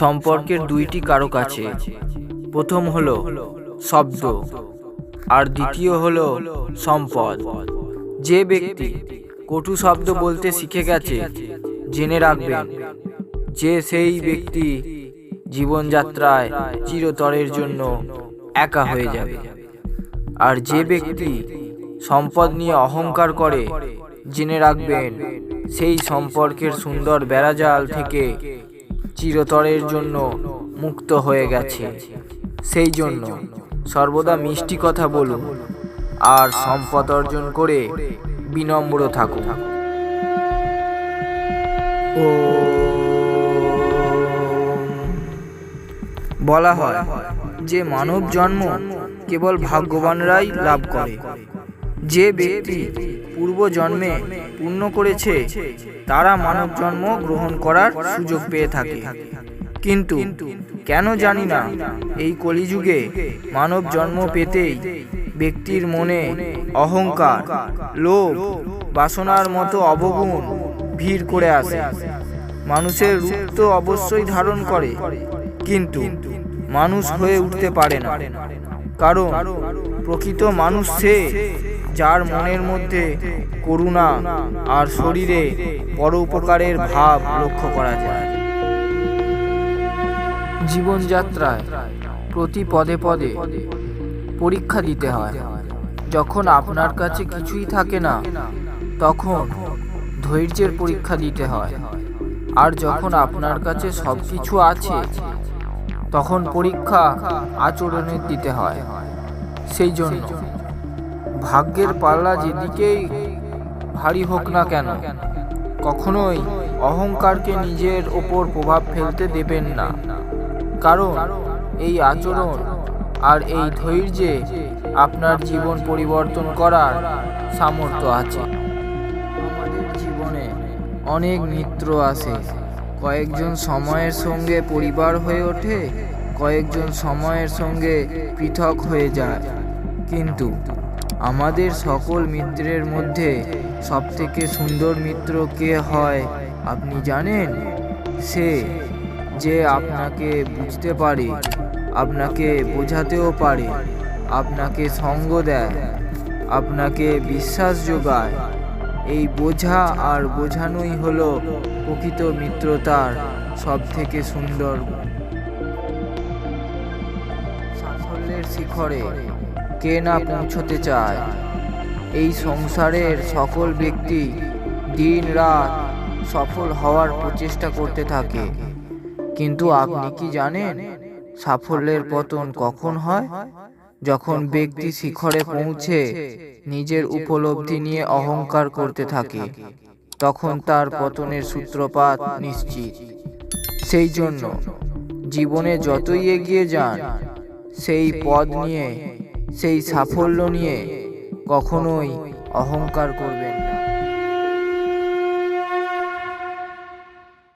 সম্পর্কের দুইটি কারক আছে। প্রথম হলো শব্দ আর দ্বিতীয় হলো সম্পদ। যে ব্যক্তি কটু শব্দ বলতে শিখে গেছে, জেনে রাখবেন যে সেই ব্যক্তি জীবনযাত্রায় চিরতরের জন্য একা হয়ে যাবে। আর যে ব্যক্তি সম্পদ নিয়ে অহংকার করে, জেনে রাখবেন সেই সম্পর্কের সুন্দর বেড়াজাল থেকে চিরতরের জন্য মুক্ত হয়ে গেছে। সেই জন্য সর্বদা মিষ্টি কথা বলুন আর সম্পদ অর্জন করে বিনম্র থাকুন। ও বলা হয় যে মানব জন্ম কেবল ভাগ্যবানরাই লাভ করে। যে ব্যক্তি পূর্ব জন্মে পূর্ণ করেছে, তারা মানব জন্ম গ্রহণ করার সুযোগ পেয়ে থাকে। কিন্তু কেন জানি না, এই কলিযুগে মানব জন্ম পেতেই ব্যক্তির মনে অহংকার, লোভ, বাসনার মতো অবগুণ ভিড় করে আসে। মানুষের রূপ তো অবশ্যই ধারণ করে, কিন্তু মানুষ হয়ে উঠতে পারে না। কারণ প্রকৃত মানুষ সে যার মনের মধ্যে করুণা আর শরীরে পরোপকারের ভাব লক্ষ্য করা যায়। জীবনযাত্রায় প্রতি পদে পদে পরীক্ষা দিতে হয়। যখন আপনার কাছে কিছুই থাকে না, তখন ধৈর্যের পরীক্ষা দিতে হয়। আর যখন আপনার কাছে সব কিছু আছে, তখন পরীক্ষা আচরণের দিতে হয়। সেই জন্য ভাগ্যের পাল্লা যেদিকেই ভারী হোক না কেন কখনোই অহংকারকে নিজের ওপর প্রভাব ফেলতে দেবেন না। কারণ এই আচরণ আর এই ধৈর্যে আপনার জীবন পরিবর্তন করার সামর্থ্য আছে। আমাদের জীবনে অনেক মিত্র আছে। কয়েকজন সময়ের সঙ্গে পরিবার হয়ে ওঠে কয়েকজন সময়ের সঙ্গে পৃথক হয়ে যায়। কিন্তু আমাদের সকল মিত্রের মধ্যে সবথেকে সুন্দর মিত্র কে হয় আপনি জানেন? সে, যে আপনাকে বুঝতে পারে, আপনাকে বোঝাতেও পারে, আপনাকে সঙ্গ দেয়, আপনাকে বিশ্বাস যোগায়। এই বোঝা আর বোঝানোই হলো প্রকৃত মিত্রতার সব থেকে সুন্দর সাফল্যের শিখরে। কে না পৌঁছতে চায়। এই সংসারের সকল ব্যক্তি দিন রাত সফল হওয়ার প্রচেষ্টা করতে থাকে। কিন্তু আপনি কি জানেন সাফল্যের পতন কখন হয়? যখন ব্যক্তি শিখরে পৌঁছে নিজের উপলব্ধি নিয়ে অহংকার করতে থাকে, তখন তার পতনের সূত্রপাত নিশ্চিত। সেই জন্য জীবনে যতই এগিয়ে যান, সেই পদ নিয়ে সেই সাফল্য নিয়ে কখনোই অহংকার করবেন